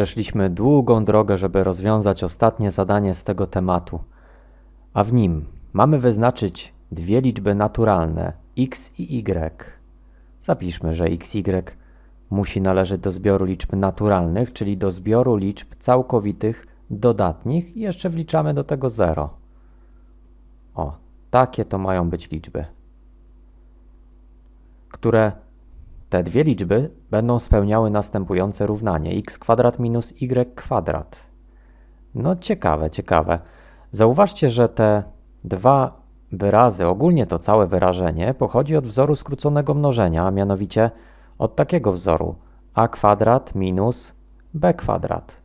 Przeszliśmy długą drogę, żeby rozwiązać ostatnie zadanie z tego tematu, a w nim mamy wyznaczyć dwie liczby naturalne x i y. Zapiszmy, że x, y musi należeć do zbioru liczb naturalnych, czyli do zbioru liczb całkowitych dodatnich i jeszcze wliczamy do tego 0. O, takie to mają być liczby, które te dwie liczby będą spełniały następujące równanie x kwadrat minus y kwadrat. No ciekawe, ciekawe. Zauważcie, że te dwa wyrazy, ogólnie to całe wyrażenie, pochodzi od wzoru skróconego mnożenia, a mianowicie od takiego wzoru a kwadrat minus b kwadrat.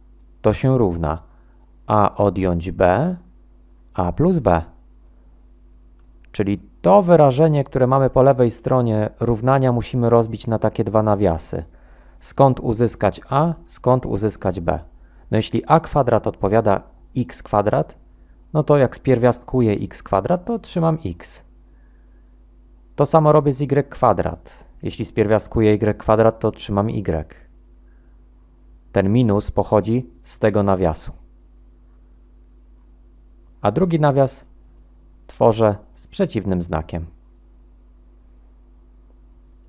To się równa a odjąć b, a plus b. Czyli to wyrażenie, które mamy po lewej stronie równania, musimy rozbić na takie dwa nawiasy. Skąd uzyskać a, skąd uzyskać b. No jeśli a kwadrat odpowiada x kwadrat, no to jak spierwiastkuję x kwadrat, to otrzymam x. To samo robię z y kwadrat. Jeśli spierwiastkuję y kwadrat, to otrzymam y. Ten minus pochodzi z tego nawiasu. A drugi nawias tworzę z przeciwnym znakiem.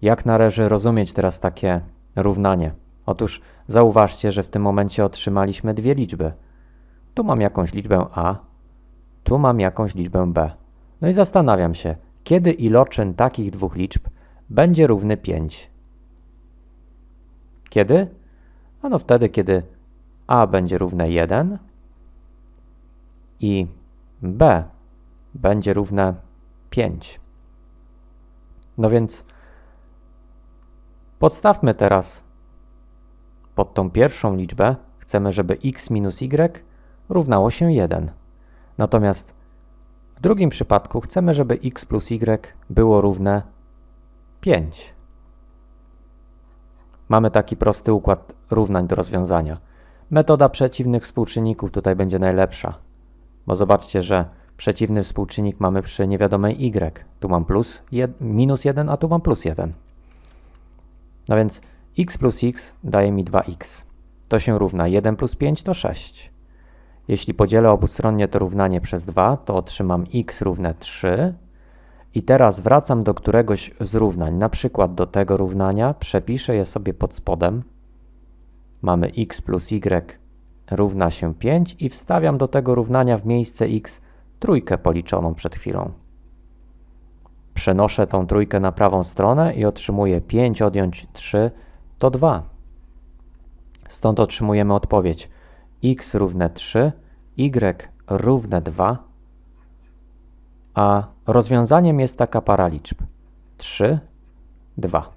Jak należy rozumieć teraz takie równanie? Otóż zauważcie, że w tym momencie otrzymaliśmy dwie liczby. Tu mam jakąś liczbę a, tu mam jakąś liczbę b. No i zastanawiam się, kiedy iloczyn takich dwóch liczb będzie równy 5. Kiedy? Ano wtedy, kiedy a będzie równe 1 i b będzie równe 5. No więc podstawmy teraz pod tą pierwszą liczbę, chcemy, żeby x minus y równało się 1. Natomiast w drugim przypadku chcemy, żeby x plus y było równe 5. Mamy taki prosty układ równań do rozwiązania. Metoda przeciwnych współczynników tutaj będzie najlepsza, bo zobaczcie, że przeciwny współczynnik mamy przy niewiadomej y. Tu mam plus jed, minus 1, a tu mam plus 1. No więc x plus x daje mi 2x. To się równa 1 plus 5 to 6. Jeśli podzielę obustronnie to równanie przez 2, to otrzymam x równe 3. I teraz wracam do któregoś z równań, na przykład do tego równania, przepiszę je sobie pod spodem. Mamy x plus y równa się 5 i wstawiam do tego równania w miejsce x trójkę policzoną przed chwilą. Przenoszę tą trójkę na prawą stronę i otrzymuję 5 odjąć 3 to 2. Stąd otrzymujemy odpowiedź x równe 3, y równe 2, a rozwiązaniem jest taka para liczb 3, 2.